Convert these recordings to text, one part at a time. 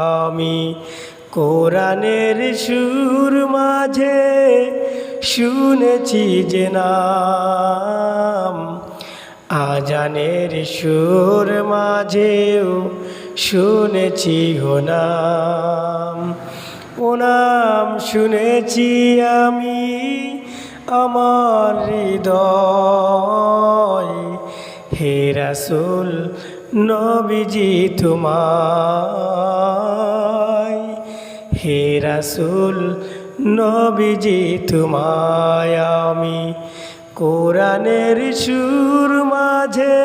আমি কোরআনের সুর মাঝে শুনেছি যে নাম। আজানের সুর মাঝেও শুনেছি হো নাম। ও নাম শুনেছি আমি আমার হৃদয়। হে রাসুল নবীজি তোমায় হে রাসুল, নবীজি তোমায় কোরআনের সুর মাঝে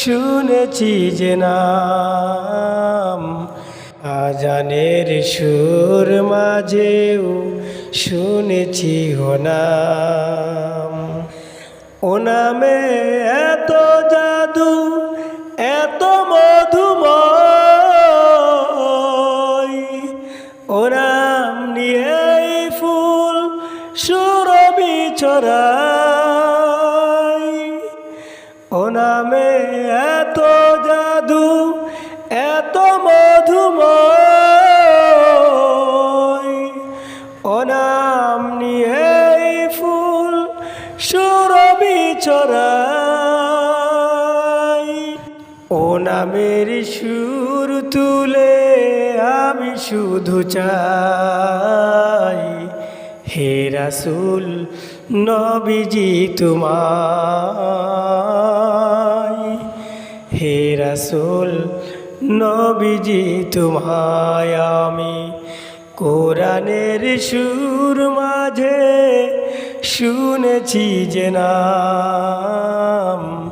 শুনেছি যে নাম। আজানের সুর মাঝেও শুনেছি নাম। ও নামে এত জাদু, এত মধুময় চড়াই। ও নামে এত জাদু, এত মধুময়। ও নাম নিয়ে ফুল সুরবি চড়াই। ও নামের সুর তুলে আমি শুধু চাই। হে রাসুল, নবীজি তোমায়। হে রাসুল, নবীজি তোমায় আমি কোরআনের সুর মাঝে শুনেছি যে নাম।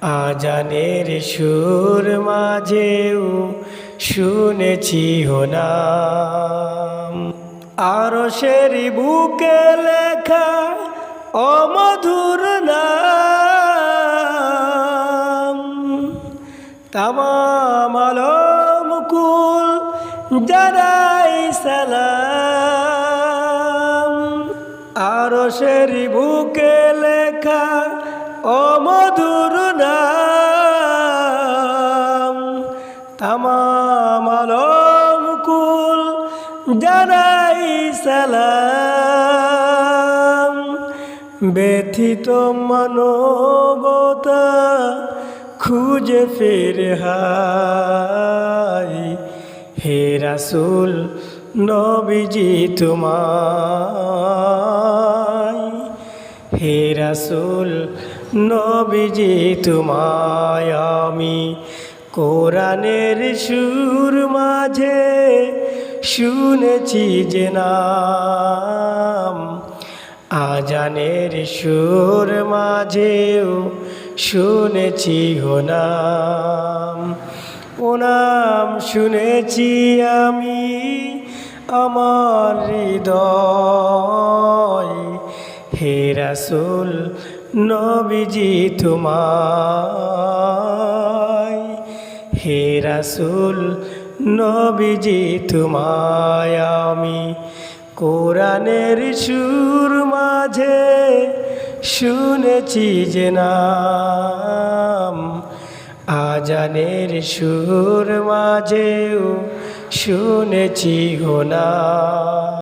আজানের সুর মাঝেও শুনেছি হো নাম। আরও সেরি বুকে লেখা অমধুর নাম। তামাম আলম কুল জানাই সালাম। আরও সেরি বুকে লেখা জানাই সালাম। ব্যথিত মানবতা খুঁজে ফের হাই। হে রাসুল, নবীজি তোমায়। হে রাসুল, নবীজি তোমায়। আমি কোরআনের সুর মাঝে শুনেছি যে নাম। আজানের সুর মাঝেও শুনেছি হো নাম। ও নাম শুনেছি আমি আমার হৃদয়। হে রাসুল নবীজি তোমায় হে রাসুল, নবীজি তোমায় আমি কোরআনের সুর মাঝে শুনেছি যে নাম। আজানের সুর মাঝেও শুনেছি গো নাম।